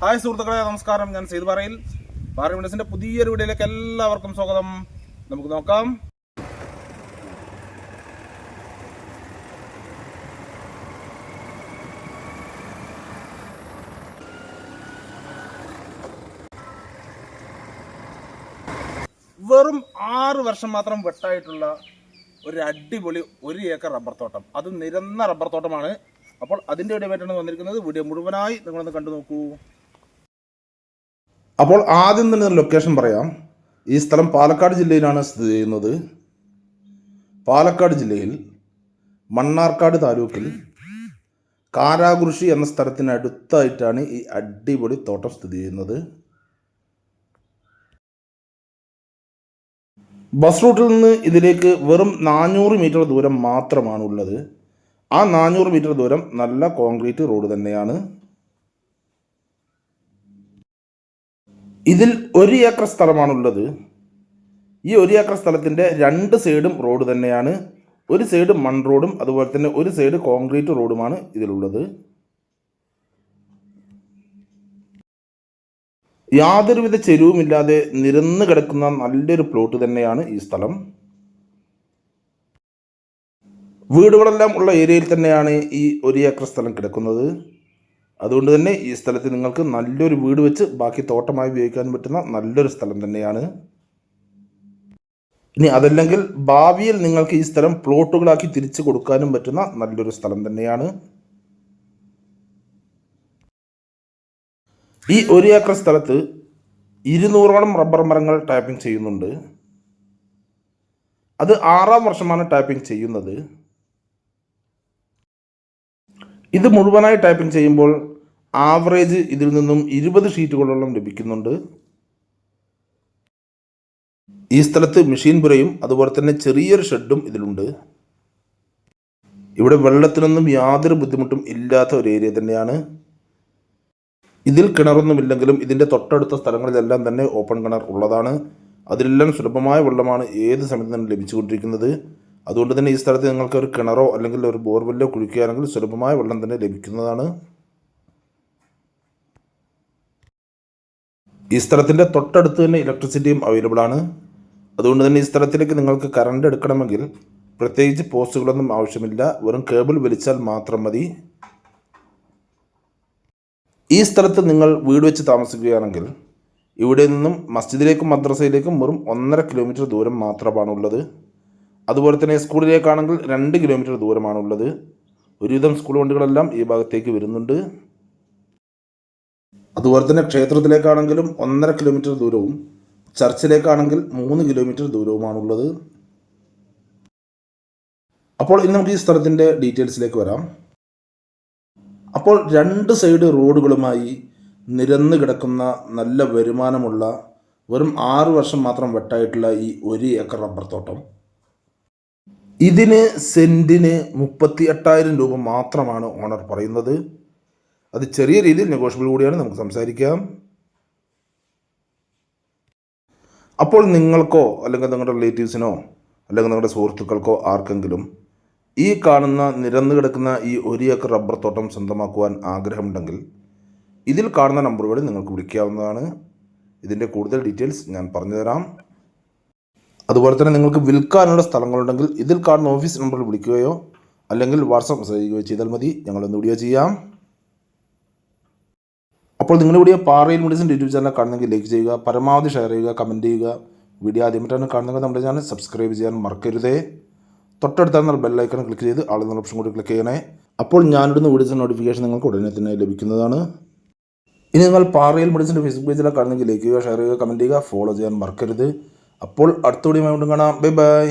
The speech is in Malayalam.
ഹായ് സുഹൃത്തുക്കളെ നമസ്കാരം. ഞാൻ സെയ്ത് പറയിൽ. പാർലമെന്റ്സിന്റെ പുതിയൊരു വീഡിയോയിലേക്ക് എല്ലാവർക്കും സ്വാഗതം. നമുക്ക് നോക്കാം. വെറും ആറ് വർഷം മാത്രം വെട്ടായിട്ടുള്ള ഒരു അടിപൊളി ഒരു ഏക്കർ റബ്ബർ തോട്ടം. അത് നിരന്ന റബ്ബർ തോട്ടമാണ്. അപ്പോൾ അതിന്റെ ഇടവേറ്റാണ് വന്നിരിക്കുന്നത്. വീഡിയോ മുഴുവനായി നിങ്ങളൊന്ന് കണ്ടു നോക്കൂ. അപ്പോൾ ആദ്യം തന്നെ ലൊക്കേഷൻ പറയാം. ഈ സ്ഥലം പാലക്കാട് ജില്ലയിലാണ് സ്ഥിതി ചെയ്യുന്നത്. പാലക്കാട് ജില്ലയിൽ മണ്ണാർക്കാട് താലൂക്കിൽ കാരാകൃഷി എന്ന സ്ഥലത്തിനടുത്തായിട്ടാണ് ഈ അടിപൊളി തോട്ടം സ്ഥിതി ചെയ്യുന്നത്. ബസ് റൂട്ടിൽ നിന്ന് ഇതിലേക്ക് വെറും നാനൂറ് മീറ്റർ ദൂരം മാത്രമാണ് ഉള്ളത് ആ നാനൂറ് മീറ്റർ ദൂരം നല്ല കോൺക്രീറ്റ് റോഡ് തന്നെയാണ്. ഇതിൽ ഒരു ഏക്കർ സ്ഥലമാണുള്ളത്. ഈ ഒരു ഏക്കർ സ്ഥലത്തിന്റെ രണ്ട് സൈഡും റോഡ് തന്നെയാണ്. ഒരു സൈഡ് മൺ റോഡും അതുപോലെ തന്നെ ഒരു സൈഡ് കോൺക്രീറ്റ് റോഡുമാണ് ഇതിലുള്ളത്. യാതൊരുവിധ ചെരുവുമില്ലാതെ നിരന്ന് കിടക്കുന്ന നല്ലൊരു പ്ലോട്ട് തന്നെയാണ് ഈ സ്ഥലം. വീടുകളെല്ലാം ഉള്ള ഏരിയയിൽ തന്നെയാണ് ഈ ഒരു ഏക്കർ സ്ഥലം കിടക്കുന്നത്. അതുകൊണ്ട് തന്നെ ഈ സ്ഥലത്ത് നിങ്ങൾക്ക് നല്ലൊരു വീട് വെച്ച് ബാക്കി തോട്ടമായി ഉപയോഗിക്കാൻ പറ്റുന്ന നല്ലൊരു സ്ഥലം തന്നെയാണ്. ഇനി അതല്ലെങ്കിൽ ഭാവിയിൽ നിങ്ങൾക്ക് ഈ സ്ഥലം പ്ലോട്ടുകളാക്കി തിരിച്ചു കൊടുക്കാനും പറ്റുന്ന നല്ലൊരു സ്ഥലം തന്നെയാണ്. ഈ ഒരു ഏക്കർ സ്ഥലത്ത് ഇരുന്നൂറോളം റബ്ബർ മരങ്ങൾ ടാപ്പിംഗ് ചെയ്യുന്നുണ്ട്. അത് ആറാം വർഷമാണ് ടാപ്പിംഗ് ചെയ്യുന്നത്. ഇത് മുഴുവനായി ടൈപ്പിംഗ് ചെയ്യുമ്പോൾ ആവറേജ് ഇതിൽ നിന്നും ഇരുപത് ഷീറ്റുകളോളം ലഭിക്കുന്നുണ്ട്. ഈ സ്ഥലത്ത് മെഷീൻ പുരയും അതുപോലെ തന്നെ ചെറിയൊരു ഷെഡും ഇതിലുണ്ട്. ഇവിടെ വെള്ളത്തിനൊന്നും യാതൊരു ബുദ്ധിമുട്ടും ഇല്ലാത്ത ഒരു ഏരിയ തന്നെയാണ്. ഇതിൽ കിണറൊന്നുമില്ലെങ്കിലും ഇതിന്റെ തൊട്ടടുത്ത സ്ഥലങ്ങളിലെല്ലാം തന്നെ ഓപ്പൺ കിണർ ഉള്ളതാണ്. അതിലെല്ലാം സുലഭമായ വെള്ളമാണ് ഏത് സമയത്തും ലഭിച്ചുകൊണ്ടിരിക്കുന്നത്. അതുകൊണ്ട് തന്നെ ഈ സ്ഥലത്ത് നിങ്ങൾക്ക് ഒരു കിണറോ അല്ലെങ്കിൽ ഒരു ബോർവെല്ലോ കുഴിക്കുകയാണെങ്കിൽ സുലഭമായ വെള്ളം തന്നെ ലഭിക്കുന്നതാണ്. ഈ സ്ഥലത്തിന്റെ തൊട്ടടുത്ത് തന്നെ ഇലക്ട്രിസിറ്റിയും അവൈലബിൾ ആണ്. അതുകൊണ്ട് തന്നെ ഈ സ്ഥലത്തിലേക്ക് നിങ്ങൾക്ക് കറണ്ട് എടുക്കണമെങ്കിൽ പ്രത്യേകിച്ച് പോസ്റ്റുകളൊന്നും ആവശ്യമില്ല. വെറും കേബിൾ വലിച്ചാൽ മാത്രം മതി. ഈ സ്ഥലത്ത് നിങ്ങൾ വീട് വെച്ച് താമസിക്കുകയാണെങ്കിൽ ഇവിടെ നിന്നും മസ്ജിദിലേക്കും മദ്രസയിലേക്കും വെറും ഒന്നര കിലോമീറ്റർ ദൂരം മാത്രമാണുള്ളത് അതുപോലെ തന്നെ സ്കൂളിലേക്കാണെങ്കിൽ രണ്ട് കിലോമീറ്റർ ദൂരമാണുള്ളത്. ഒരുവിധം സ്കൂൾ വണ്ടികളെല്ലാം ഈ ഭാഗത്തേക്ക് വരുന്നുണ്ട്. അതുപോലെ തന്നെ ക്ഷേത്രത്തിലേക്കാണെങ്കിലും ഒന്നര കിലോമീറ്റർ ദൂരവും ചർച്ചിലേക്കാണെങ്കിൽ മൂന്ന് കിലോമീറ്റർ ദൂരവുമാണുള്ളത്. അപ്പോൾ ഇന്ന് നമുക്ക് ഈ സ്ഥലത്തിന്റെ ഡീറ്റെയിൽസിലേക്ക് വരാം. അപ്പോൾ രണ്ട് സൈഡ് റോഡുകളുമായി നിരന്ന് കിടക്കുന്ന നല്ല വരുമാനമുള്ള വെറും ആറ് വർഷം മാത്രം വെട്ടായിട്ടുള്ള ഈ ഒരു ഏക്കർ റബ്ബർ തോട്ടം. ഇതിന് സെന്റിന് മുപ്പത്തി എട്ടായിരം രൂപ മാത്രമാണ് ഓണർ പറയുന്നത്. അത് ചെറിയ രീതിയിൽ നെഗോഷ്യബിൾ കൂടിയാണ്. നമുക്ക് സംസാരിക്കാം. അപ്പോൾ നിങ്ങൾക്കോ അല്ലെങ്കിൽ നിങ്ങളുടെ റിലേറ്റീവ്സിനോ അല്ലെങ്കിൽ നിങ്ങളുടെ സുഹൃത്തുക്കൾക്കോ ആർക്കെങ്കിലും ഈ കാണുന്ന നിരന്നു കിടക്കുന്ന ഈ ഒരു ഏക്കർ റബ്ബർ തോട്ടം സ്വന്തമാക്കുവാൻ ആഗ്രഹമുണ്ടെങ്കിൽ ഇതിൽ കാണുന്ന നമ്പറുകളിൽ നിങ്ങൾക്ക് വിളിക്കാവുന്നതാണ്. ഇതിന്റെ കൂടുതൽ ഡീറ്റെയിൽസ് ഞാൻ പറഞ്ഞുതരാം. അതുപോലെ തന്നെ നിങ്ങൾക്ക് വിൽക്കാനുള്ള സ്ഥലങ്ങളുണ്ടെങ്കിൽ ഇതിൽ കാണുന്ന ഓഫീസ് നമ്പറിൽ വിളിക്കുകയോ അല്ലെങ്കിൽ വാട്സാപ്പ് മെസ്സേജ് ചെയ്യുകയോ ചെയ്താൽ മതി. ഞങ്ങളൊന്ന് വീഡിയോ ചെയ്യാം. അപ്പോൾ നിങ്ങളുടെ വീഡിയോ പാറയിൽ മെഡിസിൻ യൂട്യൂബ് ചാനൽ കാണുന്നെങ്കിൽ ലൈക്ക് ചെയ്യുക പരമാവധി ഷെയർ ചെയ്യുക കമന്റ് ചെയ്യുക. വീഡിയോ ആദ്യമായിട്ടാണ് കാണുന്നത് നമ്മുടെ ചാനൽ സബ്സ്ക്രൈബ് ചെയ്യാൻ മറക്കരുതേ. തൊട്ടടുത്താണ് ബെല്ലൈക്കൺ ക്ലിക്ക് ചെയ്ത് ആളുന്ന ഓപ്ഷൻ കൂടി ക്ലിക്ക് ചെയ്യണേ. അപ്പോൾ ഞാനിടുന്ന വീഡിയോസിന്റെ നോട്ടിഫിക്കേഷൻ നിങ്ങൾക്ക് ഉടനെ തന്നെ ലഭിക്കുന്നതാണ്. ഇനി നിങ്ങൾ പാറയിൽ മെഡിസിന്റെ ഫേസ്ബുക്ക് പേജിലാണ് കാണുന്നെങ്കിൽ ലൈക്ക് ചെയ്യുക ഷെയർ ചെയ്യുക കമന്റ് ചെയ്യുക ഫോളോ ചെയ്യാൻ മറക്കരുത്. അപ്പോൾ അടുത്ത വീഡിയോ വീണ്ടും കാണാം ബൈ ബൈ